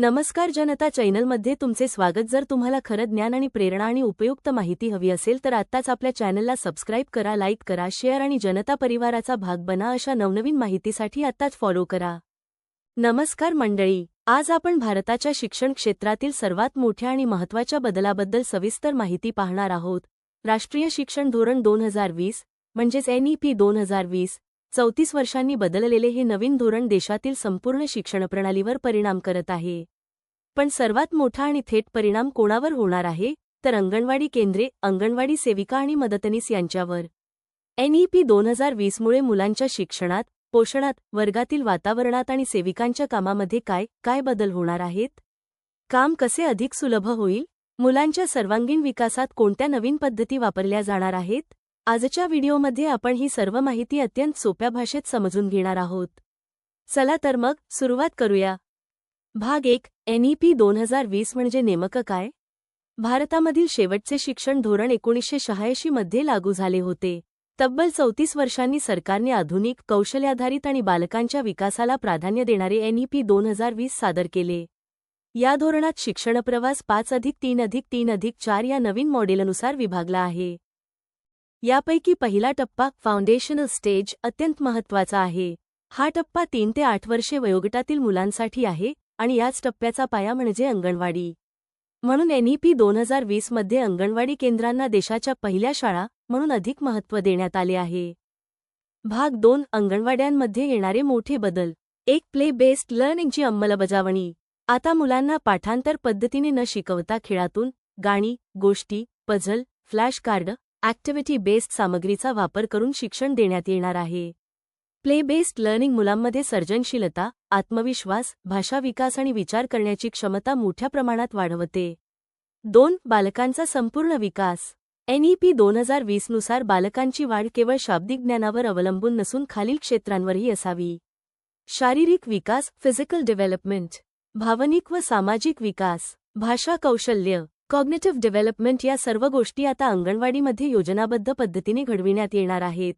नमस्कार जनता चॅनलमध्ये तुमचे स्वागत. जर तुम्हाला खरं ज्ञान आणि प्रेरणा आणि उपयुक्त माहिती हवी असेल तर आत्ताच आपल्या चॅनलला सबस्क्राईब करा लाईक करा शेअर आणि जनता परिवाराचा भाग बना अशा नवनवीन माहितीसाठी आत्ताच फॉलो करा. नमस्कार मंडळी आज आपण भारताच्या शिक्षण क्षेत्रातील सर्वात मोठ्या आणि महत्त्वाच्या बदलाबद्दल सविस्तर माहिती पाहणार आहोत. राष्ट्रीय शिक्षण धोरण दोन हजार वीस म्हणजेच एनईपी दोन हजार वीस चौतीस वर्षांनी बदललेले हे नवीन धोरण देशातील संपूर्ण शिक्षणप्रणालीवर परिणाम करत आहे. पण सर्वात मोठा आणि थेट परिणाम कोणावर होणार आहे तर अंगणवाडी केंद्रे अंगणवाडी सेविका आणि मदतनीस यांच्यावर. एनईपी दोन हजार वीसमुळे मुलांच्या शिक्षणात पोषणात वर्गातील वातावरणात आणि सेविकांच्या कामामध्ये काय काय बदल होणार आहेत? काम कसे अधिक सुलभ होईल? मुलांच्या सर्वांगीण विकासात कोणत्या नवीन पद्धती वापरल्या जाणार आहेत? आजच्या व्हिडिओमध्ये आपण ही सर्व माहिती अत्यंत सोप्या भाषेत समजून घेणार आहोत. चला तर मग सुरुवात करूया. भाग एक एनईपी दोन हजार वीस म्हणजे नेमकं काय? भारतामधील शेवटचे शिक्षण धोरण एकोणीसशे शहाऐंशी मध्ये लागू झाले होते. तब्बल चौतीस वर्षांनी सरकारने आधुनिक कौशल्याधारित आणि बालकांच्या विकासाला प्राधान्य देणारे एनईपी दोन हजार वीस सादर केले. या धोरणात शिक्षणप्रवास पाच अधिक तीन अधिक तीन अधिक चार या नवीन मॉडेलनुसार विभागला आहे. यापैकी पहिला टप्पा फाउंडेशनल स्टेज अत्यंत महत्त्वाचा आहे. हा टप्पा तीन ते आठ वर्षे वयोगटातील मुलांसाठी आहे आणि याच टप्प्याचा पाया म्हणजे अंगणवाडी. म्हणून एनईपी दोन हजार वीसमध्ये अंगणवाडी केंद्रांना देशाच्या पहिल्या शाळा म्हणून अधिक महत्त्व देण्यात आले आहे. भाग दोन अंगणवाड्यांमध्ये येणारे मोठे बदल. एक प्ले बेस्ड लर्निंगची अंमलबजावणी. आता मुलांना पाठांतर पद्धतीने न शिकवता खेळातून गाणी गोष्टी puzzle flash card activity based सामग्रीचा वापर करून शिक्षण देण्यात येणार आहे. प्ले बेस्ड लर्निंग मुलांमध्ये सर्जनशीलता आत्मविश्वास भाषा विकास आणि विचार करण्याची क्षमता मोठ्या प्रमाणात वाढवते. दोन बालकांचा संपूर्ण विकास. एनईपी दोन हजार वीसनुसार बालकांची वाढ केवळ शाब्दिक ज्ञानावर अवलंबून नसून खालील क्षेत्रांवरही असावी. शारीरिक विकास फिजिकल डेव्हलपमेंट. भावनिक व सामाजिक विकास. भाषा कौशल्य. कॉग्नेटिव्ह डेव्हलपमेंट या सर्व गोष्टी आता अंगणवाडीमध्ये योजनाबद्ध पद्धतीने घडविण्यात येणार आहेत.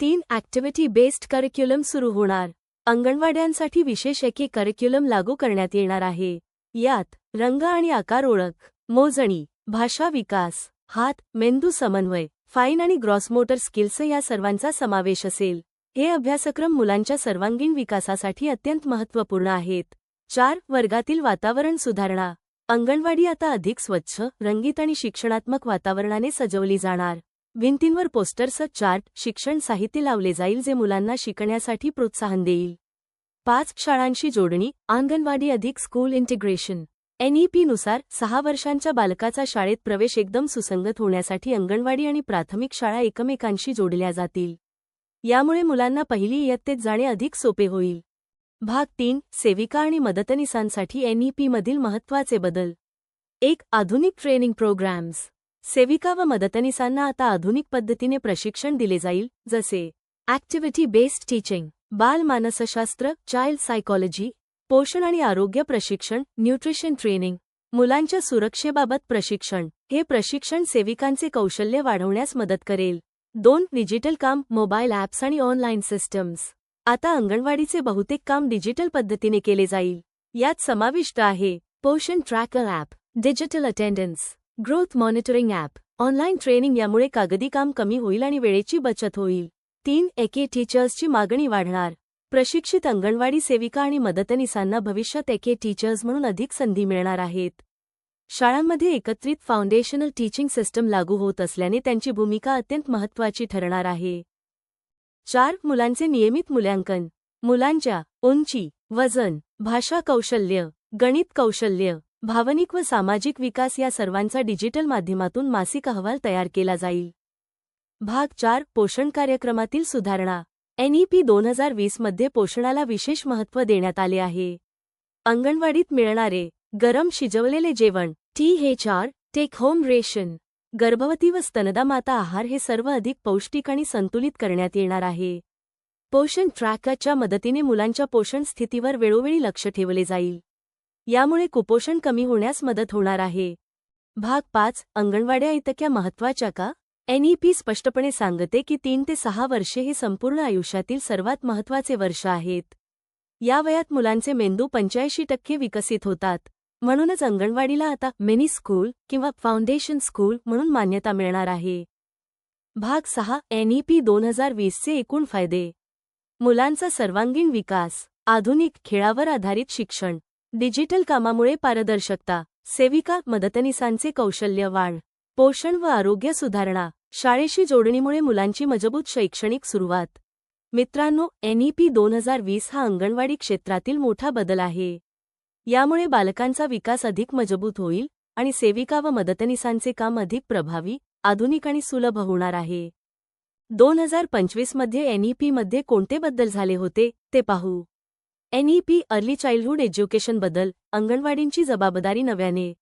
तीन ॲक्टिव्हिटी बेस्ड करिक्युलम सुरू होणार. अंगणवाड्यांसाठी विशेष एके करिक्युलम लागू करण्यात येणार आहे. यात रंग आणि आकार ओळख मोजणी भाषा विकास हात मेंदू समन्वय फाईन आणि ग्रॉसमोटर स्किल्स या सर्वांचा समावेश असेल. हे अभ्यासक्रम मुलांच्या सर्वांगीण विकासासाठी अत्यंत महत्त्वपूर्ण आहेत. चार वर्गातील वातावरण सुधारणा. अंगणवाडी आता अधिक स्वच्छ रंगीत आणि शिक्षणात्मक वातावरणाने सजवली जाणार. भिंतींवर पोस्टर्स चार्ट शिक्षण साहित्य लावले जाईल जे मुलांना शिकण्यासाठी प्रोत्साहन देईल. पाच शाळांशी जोडणी अंगणवाडी अधिक स्कूल इंटिग्रेशन एनईपीनुसार सहा वर्षांच्या बालकाचा शाळेत प्रवेश एकदम सुसंगत होण्यासाठी अंगणवाडी आणि प्राथमिक शाळा एकमेकांशी जोडल्या जातील. यामुळे मुलांना पहिली इयत्तेत जाणे अधिक सोपे होईल. भाग तीन सेविका आणि मदतनीसांसाठी एनईपीमधील महत्त्वाचे बदल. एक आधुनिक ट्रेनिंग प्रोग्रॅम्स. सेविका व मदतनीसांना आता आधुनिक पद्धतीने प्रशिक्षण दिले जाईल जसे ॲक्टिव्हिटी बेस्ड टीचिंग बाल मानसशास्त्र चाइल्ड सायकॉलॉजी पोषण आणि आरोग्य प्रशिक्षण न्यूट्रिशन ट्रेनिंग मुलांच्या सुरक्षेबाबत प्रशिक्षण. हे प्रशिक्षण सेविकांचे कौशल्य वाढवण्यास मदत करेल. दोन डिजिटल काम मोबाईल ॲप्स आणि ऑनलाईन सिस्टम्स. आता अंगणवाडीचे बहुतेक काम डिजिटल पद्धतीने केले जाईल. यात समाविष्ट आहे Poshan tracker app digital attendance growth monitoring app online training यामुळे कागदी काम कमी होईल आणि वेळेची बचत होईल. तीन एके टीचर्सची मागणी वाढणार. प्रशिक्षित अंगणवाडी सेविका आणि मदतनीसांना भविष्यात एके टीचर्स म्हणून अधिक संधी मिळणार आहेत. शाळांमध्ये एकत्रित फाउंडेशनल टीचिंग सिस्टम लागू होत असल्याने त्यांची भूमिका अत्यंत महत्त्वाची ठरणार आहे. चार मुलांचे नियमित मूल्यांकन. मुलांच्या उंची वजन भाषा कौशल्य गणित कौशल्य भावनिक व सामाजिक विकास या सर्वांचा डिजिटल माध्यमातून मासिक अहवाल तयार केला जाईल. भाग चार पोषण कार्यक्रमातील सुधारणा. एनईपी दोन हजार वीसमध्ये पोषणाला विशेष महत्त्व देण्यात आले आहे. अंगणवाडीत मिळणारे गरम शिजवलेले जेवण टी हे चार टेक होम रेशन गर्भवती व स्तनदा माता आहार हे सर्व अधिक पौष्टिक आणि संतुलित करण्यात येणार आहे. पोषण ट्रॅकच्या मदतीने मुलांच्या पोषण स्थितीवर वेळोवेळी लक्ष ठेवले जाईल. यामुळे कुपोषण कमी होण्यास मदत होणार आहे. भाग पाच अंगणवाड्या इतक्या महत्त्वाच्या का? एनईपी स्पष्टपणे सांगते की तीन ते सहा वर्षे हे संपूर्ण आयुष्यातील सर्वात महत्त्वाचे वर्ष आहेत. या वयात मुलांचे मेंदू पंच्याऐंशी टक्के विकसित होतात. म्हणूनच अंगणवाडीला आता मिनी स्कूल किंवा फाउंडेशन स्कूल म्हणून मान्यता मिळणार आहे. भाग सहा एनईपी दोन हजार वीसचे एकूण फायदे. मुलांचा सर्वांगीण विकास आधुनिक खेळावर आधारित शिक्षण डिजिटल कामामुळे पारदर्शकता सेविका मदतनीसांचे कौशल्य वाढ पोषण व आरोग्य सुधारणा शाळेशी जोडणीमुळे मुलांची मजबूत शैक्षणिक सुरुवात. मित्रांनो एनईपी दोन हजार वीस हा अंगणवाडी क्षेत्रातील मोठा बदल आहे. यामुळे बालकांचा विकास अधिक मजबूत होईल आणि सेविका व मदतनीसांचे काम अधिक प्रभावी आधुनिक आणि सुलभ होणार आहे. दोन हजार पंचवीसमध्ये एनईपीमध्ये कोणते बदल झाले होते ते पाहू. एनईपी अर्ली चाइल्डहूड एज्युकेशन बदल अंगणवाडींची जबाबदारी नव्याने.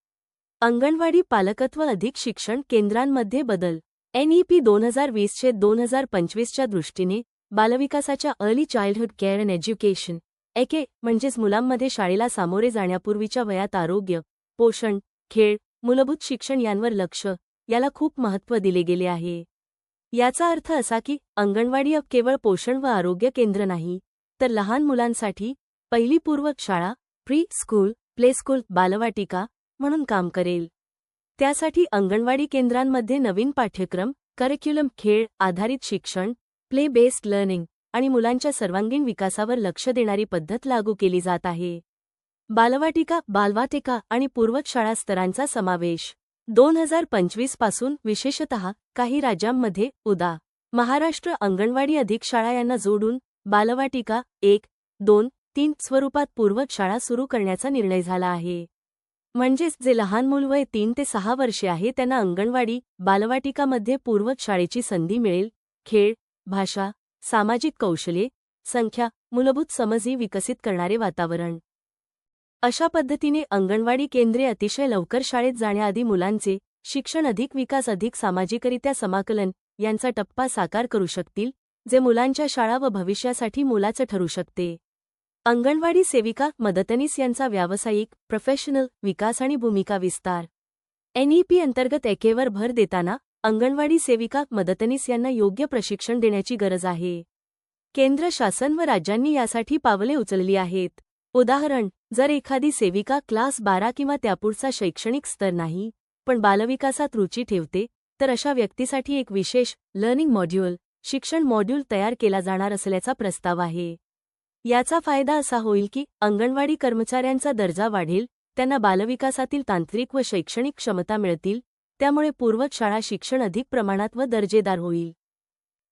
अंगणवाडी पालकत्व अधिक शिक्षण केंद्रांमध्ये बदल. एनईपी दोन हजार वीसचे दोन हजार पंचवीसच्या दृष्टीने बालविकासाच्या early childhood care and education एके म्हणजेच मुलांमध्ये शाळेला सामोरे जाण्यापूर्वीच्या वयात आरोग्य पोषण खेळ मूलभूत शिक्षण यांवर लक्ष याला खूप महत्त्व दिले गेले आहे. याचा अर्थ असा की अंगणवाडी अब केवळ पोषण व आरोग्य केंद्र नाही तर लहान मुलांसाठी पहिली पूर्व शाळा प्री स्कूल प्ले स्कूल बालवाटिका म्हणून काम करेल. त्यासाठी अंगणवाडी केंद्रांमध्ये नवीन पाठ्यक्रम करिक्युलम खेळ आधारित शिक्षण प्ले बेस्ड लर्निंग आणि मुलांच्या सर्वांगीण विकासावर लक्ष देणारी पद्धत लागू केली जात आहे. बालवाटिका बालवाटिका आणि पूर्वक शाळा स्तरांचा समावेश. दोन हजार पंचवीसपासून विशेषतः काही राज्यांमध्ये उदा. महाराष्ट्र अंगणवाडी अधिक शाळा यांना जोडून बालवाटिका एक दोन तीन स्वरूपात पूर्वक शाळा सुरू करण्याचा निर्णय झाला आहे. म्हणजेच जे लहान मूल वय तीन ते सहा वर्षे आहे त्यांना अंगणवाडी बालवाटिकामध्ये पूर्वक शाळेची संधी मिळेल. खेळ भाषा सामाजिक कौशल्ये संख्या मूलभूत समजी विकसित करणारे वातावरण. अशा पद्धतीने अंगणवाडी केंद्रे अतिशय लवकर शाळेत जाण्याआधी मुलांचे शिक्षण अधिक विकास अधिक सामाजिकरित्या समाकलन यांचा टप्पा साकार करू शकतील जे मुलांच्या शाळा व भविष्यासाठी मोलाचं ठरू शकते. अंगणवाडी सेविका मदतनीस यांचा व्यावसायिक प्रोफेशनल विकास आणि भूमिका विस्तार. एनईपी अंतर्गत एकेवर भर देताना अंगणवाडी सेविका मदतनीस यांना योग्य प्रशिक्षण देण्याची गरज आहे. केंद्र शासन व राज्यांनी यासाठी पावले उचलली आहेत. उदाहरण जर एखादी सेविका क्लास बारा किंवा त्यापुढचा शैक्षणिक स्तर नाही पण बालविकासात रुची ठेवते तर अशा व्यक्तीसाठी एक विशेष लर्निंग मॉड्यूल शिक्षण मॉड्यूल तयार केला जाणार असल्याचा प्रस्ताव आहे. याचा फायदा असा होईल की अंगणवाडी कर्मचाऱ्यांचा दर्जा वाढेल त्यांना बालविकासातील तांत्रिक व शैक्षणिक क्षमता मिळतील त्यामुळे पूर्वक शाळा शिक्षण अधिक प्रमाणात व दर्जेदार होईल.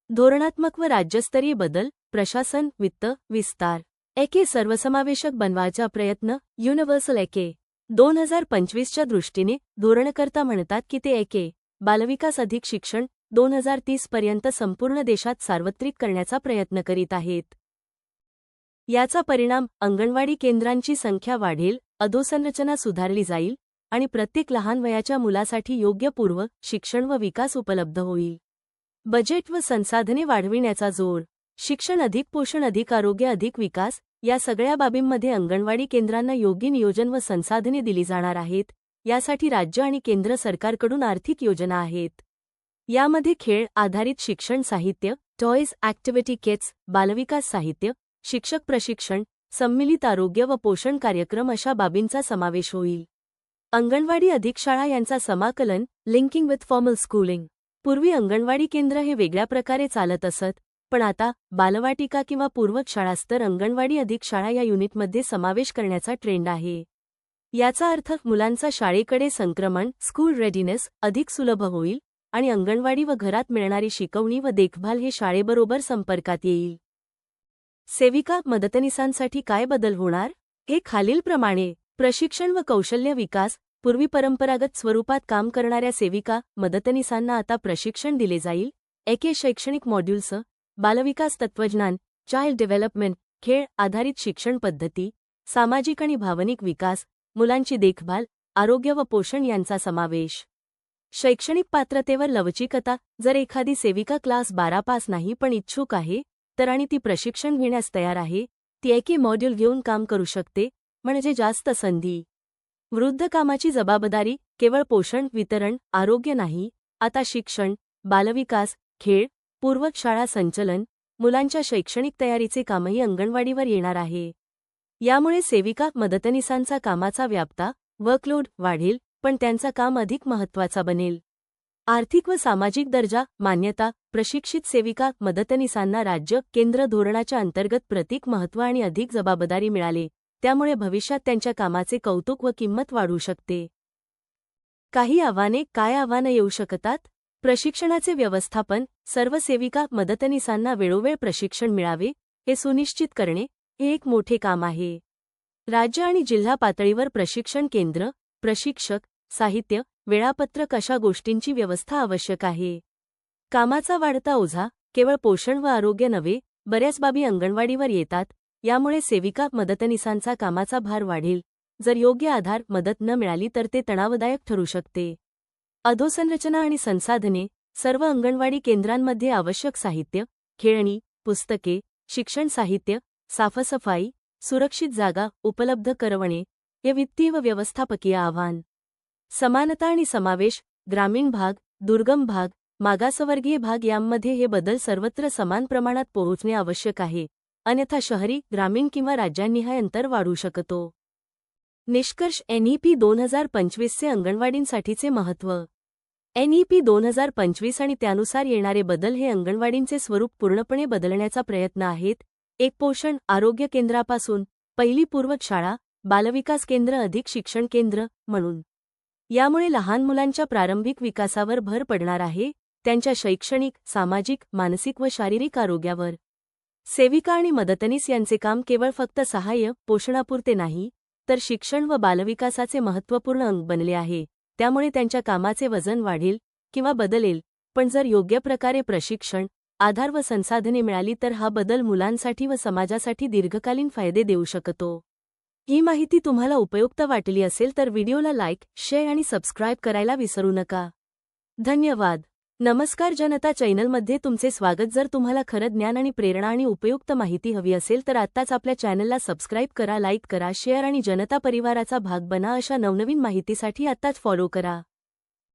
धोरणात्मक व राज्यस्तरीय बदल प्रशासन वित्त विस्तार. एके सर्वसमावेशक बनवायचा प्रयत्न युनिव्हर्सल एके दोन हजार पंचवीसच्या दृष्टीने धोरणकर्ता म्हणतात की ते एके बालविकास अधिक शिक्षण दोन हजार तीस पर्यंत संपूर्ण देशात सार्वत्रिक करण्याचा प्रयत्न करीत आहेत. याचा परिणाम अंगणवाडी केंद्रांची संख्या वाढेल अधोसंरचना सुधारली जाईल आणि प्रत्येक लहान वयाच्या मुलासाठी योग्य पूर्व शिक्षण व विकास उपलब्ध होईल. बजेट व संसाधने वाढविण्याचा जोर शिक्षण अधिक पोषण अधिक आरोग्य अधिक विकास या सगळ्या बाबींमध्ये अंगणवाडी केंद्रांना योग्य नियोजन व संसाधने दिली जाणार आहेत यासाठी राज्य आणि केंद्र सरकारकडून आर्थिक योजना आहेत. यामध्ये खेळ आधारित शिक्षण साहित्य टॉयज ॲक्टिव्हिटी किट्स बालविकास साहित्य शिक्षक प्रशिक्षण संमिलित आरोग्य व पोषण कार्यक्रम अशा बाबींचा समावेश होईल. अंगणवाडी अधिक शाळा यांचा समाकलन लिंकिंग विथ फॉर्मल स्कूलिंग पूर्वी अंगणवाडी केंद्र हे वेगळ्या प्रकारे चालत असत पण आता बालवाटिका किंवा पूर्वक शाळास्तर अंगणवाडी अधिक शाळा या युनिटमध्ये समावेश करण्याचा ट्रेंड आहे. याचा अर्थ मुलांचा शाळेकडे संक्रमण स्कूल रेडीनेस अधिक सुलभ होईल आणि अंगणवाडी व घरात मिळणारी शिकवणी व देखभाल हे शाळेबरोबर संपर्कात येईल. सेविका मदतनीसांसाठी काय बदल होणार? हे खालीलप्रमाणे प्रशिक्षण व कौशल्य विकास पूर्वी परंपरागत स्वरूपात काम करणाऱ्या सेविका मदतनीसांना आता प्रशिक्षण दिले जाईल. एके शैक्षणिक मॉड्यूल्स बालविकास तत्वज्ञान चाइल्ड डेव्हलपमेंट खेळ आधारित शिक्षण पद्धती सामाजिक आणि भावनिक विकास मुलांची देखभाल आरोग्य व पोषण यांचा समावेश. शैक्षणिक पात्रतेवर लवचिकता जर एखादी सेविका क्लास बारा पास नाही पण इच्छुक आहे तर आणि ती प्रशिक्षण घेण्यास तयार आहे ती एके मॉड्यूल घेऊन काम करू शकते म्हणजे जास्त संधी. वृद्ध कामाची जबाबदारी केवळ पोषण वितरण आरोग्य नाही. आता शिक्षण बालविकास खेळ पूर्वक शाळा संचलन मुलांच्या शैक्षणिक तयारीचे कामही अंगणवाडीवर येणार आहे. यामुळे सेविका मदतनीसांचा कामाचा व्याप्ता वर्कलोड वाढेल पण त्यांचा काम अधिक महत्त्वाचा बनेल. आर्थिक व सामाजिक दर्जा मान्यता प्रशिक्षित सेविका मदतनीसांना राज्य केंद्र धोरणाच्या अंतर्गत प्रतीक महत्त्व आणि अधिक जबाबदारी मिळाले. त्यामुळे भविष्यात त्यांच्या कामाचे कौतुक व किंमत वाढू शकते. काही आव्हाने काय आव्हानं येऊ शकतात? प्रशिक्षणाचे व्यवस्थापन सर्व सेविका मदतनीसांना वेळोवेळ प्रशिक्षण मिळावे हे सुनिश्चित करणे हे एक मोठे काम आहे. राज्य आणि जिल्हा पातळीवर प्रशिक्षण केंद्र प्रशिक्षक साहित्य वेळापत्रक अशा गोष्टींची व्यवस्था आवश्यक आहे. कामाचा वाढता ओझा केवळ पोषण व आरोग्य नव्हे बऱ्याच बाबी अंगणवाडीवर येतात यामुळे सेविका मदतनीसांचा कामाचा भार वाढेल. जर योग्य आधार मदत न मिळाली तर ते तणावदायक ठरू शकते. अधोसंरचना आणि संसाधने सर्व अंगणवाडी केंद्रांमध्ये आवश्यक साहित्य खेळणी पुस्तके शिक्षण साहित्य साफसफाई सुरक्षित जागा उपलब्ध करवणे हे वित्तीय व व्यवस्थापकीय आव्हान. समानता आणि समावेश ग्रामीण भाग दुर्गम भाग मागासवर्गीय भाग यांमध्ये हे बदल सर्वत्र समान प्रमाणात पोहोचणे आवश्यक आहे. अन्यथा शहरी ग्रामीण किंवा राज्यांनिहाय अंतर वाढू शकतो. निष्कर्ष एनईपी दोन हजार पंचवीसचे अंगणवाडींसाठीचे महत्त्व. एनईपी दोन हजार पंचवीस आणि त्यानुसार येणारे बदल हे अंगणवाडींचे स्वरूप पूर्णपणे बदलण्याचा प्रयत्न आहेत. एक पोषण आरोग्य केंद्रापासून पहिली पूर्वक शाळा बालविकास केंद्र अधिक शिक्षण केंद्र म्हणून. यामुळे लहान मुलांच्या प्रारंभिक विकासावर भर पडणार आहे त्यांच्या शैक्षणिक सामाजिक मानसिक व शारीरिक आरोग्यावर. सेविका आणि मदतनीस यांचे काम केवळ फक्त सहाय्य पोषणापुरते नाही तर शिक्षण व बालविकासाचे महत्त्वपूर्ण अंग बनले आहे. त्यामुळे त्यांच्या कामाचे वजन वाढेल किंवा बदलेल पण जर योग्य प्रकारे प्रशिक्षण आधार व संसाधने मिळाली तर हा बदल मुलांसाठी व समाजासाठी दीर्घकालीन फायदे देऊ शकतो. ही माहिती तुम्हाला उपयुक्त वाटली असेल तर व्हिडिओला लाईक शेअर आणि सबस्क्राईब करायला विसरू नका. धन्यवाद. नमस्कार जनता चॅनलमध्ये तुमचे स्वागत. जर तुम्हाला खरं ज्ञान आणि प्रेरणा आणि उपयुक्त माहिती हवी असेल तर आत्ताच आपल्या चॅनलला सबस्क्राईब करा लाईक करा शेअर आणि जनता परिवाराचा भाग बना अशा नवनवीन माहितीसाठी आत्ताच फॉलो करा.